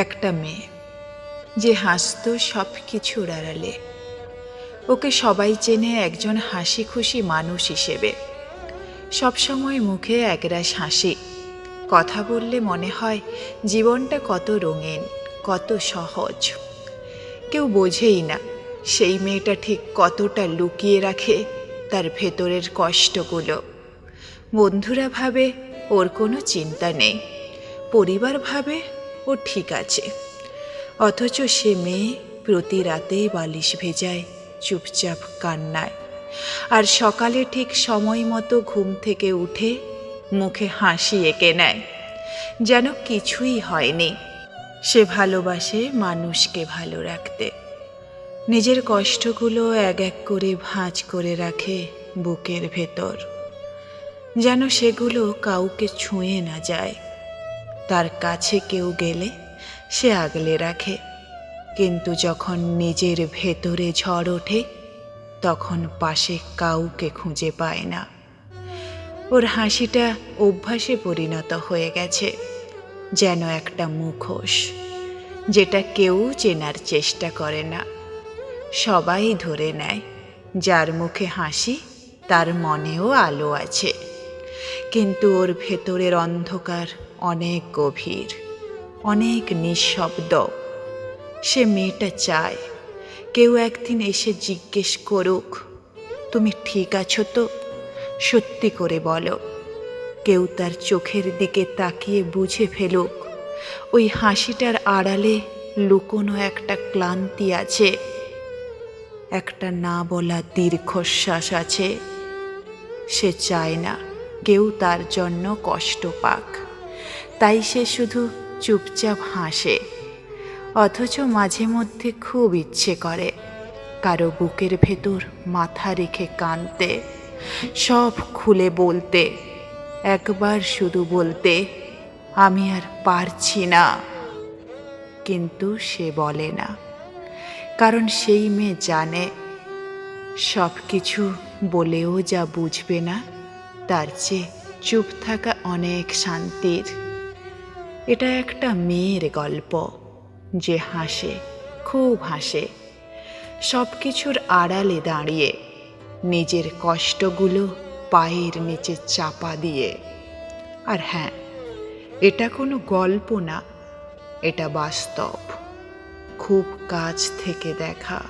একটা মেয়ে যে হাসত সব কিছুর আড়ালে। ওকে সবাই চেনে একজন হাসি খুশি মানুষ হিসেবে। সবসময় মুখে একরাশ হাসি। কথা বললে মনে হয় জীবনটা কত রঙিন, কত সহজ। কেউ বোঝেই না সেই মেয়েটা ঠিক কতটা লুকিয়ে রাখে তার ভেতরের কষ্টগুলো। বন্ধুরা ভাবে ওর কোনো চিন্তা নেই। পরিবার ভাবে ও ঠিক আছে। অথচ সে মেয়ে প্রতি রাতেই বালিশ ভেজায়, চুপচাপ কান্নায়। আর সকালে ঠিক সময় মতো ঘুম থেকে উঠে মুখে হাসি এঁকে নেয়। যেন কিছুই হয়নি। সে ভালোবাসে মানুষকে ভালো রাখতে। নিজের কষ্টগুলো এক এক করে ভাঁজ করে রাখে বুকের ভেতর। যেন সেগুলো কাউকে ছুঁয়ে না যায়। তার কাছে কেউ গেলে সে আগলে রাখে। কিন্তু যখন নিজের ভেতরে ঝড় ওঠে, তখন পাশে কাউকে খুঁজে পায় না। ওর হাসিটা অভ্যাসে পরিণত হয়ে গেছে, যেন একটা মুখোশ, যেটা কেউ চেনার চেষ্টা করে না। সবাই ধরে নেয়, যার মুখে হাসি, তার মনেও আলো আছে। কিন্তু ওর ভেতরের অন্ধকার অনেক গভীর, অনেক নিঃশব্দ। সে মেয়েটা চায়, কেউ একদিন এসে জিজ্ঞেস করুক, তুমি ঠিক আছো তো? সত্যি করে বলো। কেউ তার চোখের দিকে তাকিয়ে বুঝে ফেলুক, ওই হাসিটার আড়ালে লুকোনো একটা ক্লান্তি আছে। একটা না বলা দীর্ঘশ্বাস আছে। সে চায় না। কেউ তার জন্য কষ্ট পাক। তাই সে শুধু চুপচাপ হাসে, অথচ মাঝে মধ্যে খুব ইচ্ছে করে। কারও বুকের ভেতর মাথা রেখে কাঁদতে, সব খুলে বলতে, একবার শুধু বলতে, আমি আর পারছি না। কিন্তু সে বলে না, কারণ সেই মেয়ে জানে সব কিছু বলেও যা বুঝবে না। তার চেয়ে চুপ থাকা অনেক শান্তির। এটা একটা মেয়ের গল্প, যে হাসে, খুব হাসে। সব কিছুর আড়ালে দাঁড়িয়ে, নিজের কষ্টগুলো পায়ের নিচে চাপা দিয়ে। আর হ্যাঁ এটা কোনো গল্প না, এটা বাস্তব। খুব কাছ থেকে দেখা।